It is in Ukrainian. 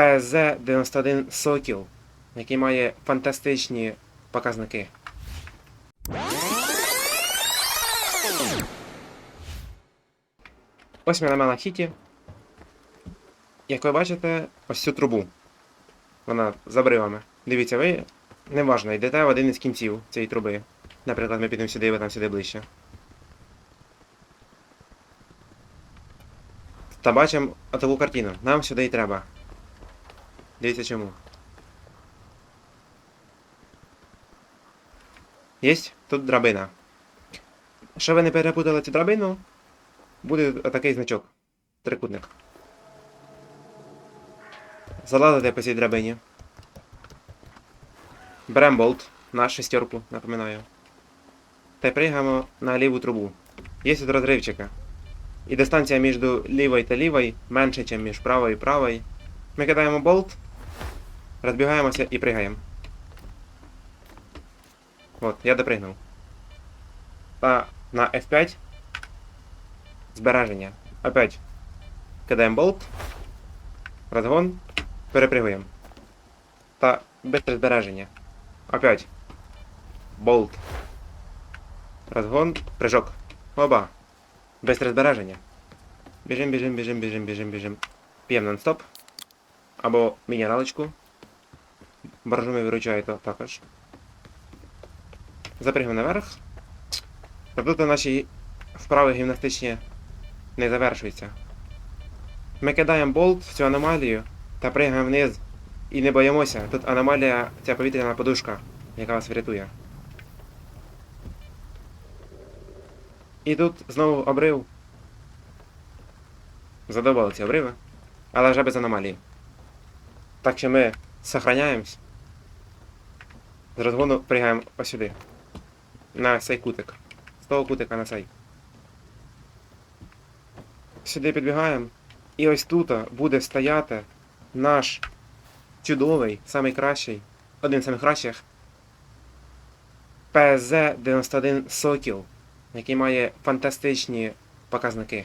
ПЗ-91 Сокіл, який має фантастичні показники. Ось ми на Малахіті. Як ви бачите, ось цю трубу. Вона з обривами. Дивіться, ви неважно, йдете в один із кінців цієї труби. Наприклад, ми підемо сюди, ви там сюди ближче. Та бачимо отаку картину. Нам сюди і треба. Дивіться чому. Єсть тут драбина. Щоб ви не перепутали цю драбину, буде отакий значок. Трикутник. Залазите по цій драбині. Беремо болт на шестерку, напоминаю. Та пригаємо на ліву трубу. Є тут розривчика. І дистанція між лівою та лівою менше, ніж між правою і правою. Ми кидаємо болт, розбігаємося і пригаємо. От, я допригнув. Та на F5 збереження. Опять кидаємо болт, розгон, перепригуємо. Та быстро збереження. Опять. Болт. Розгон, прыжок. Оба. Быстре збереження. Біжим, біжим, біжим, біжим, біжим, біжим. П'ємо нон-стоп. Або мінералочку. Боржуми виручає то також. Запрягємо наверх. Тобто наші вправи гімнастичні не завершуються. Ми кидаємо болт в цю аномалію та пригаємо вниз і не боїмося. Тут аномалія, ця повітряна подушка, яка вас врятує. І тут знову обрив. Задобали обриви, але вже без аномалії. Так що ми сохраняємось. З розгону пригаємо ось. На цей кутик. З того кутика на цей. Сюди підбігаємо. І ось тут буде стояти наш чудовий, самий кращий, один з самих кращих ПЗ-91 Сокіл, який має фантастичні показники.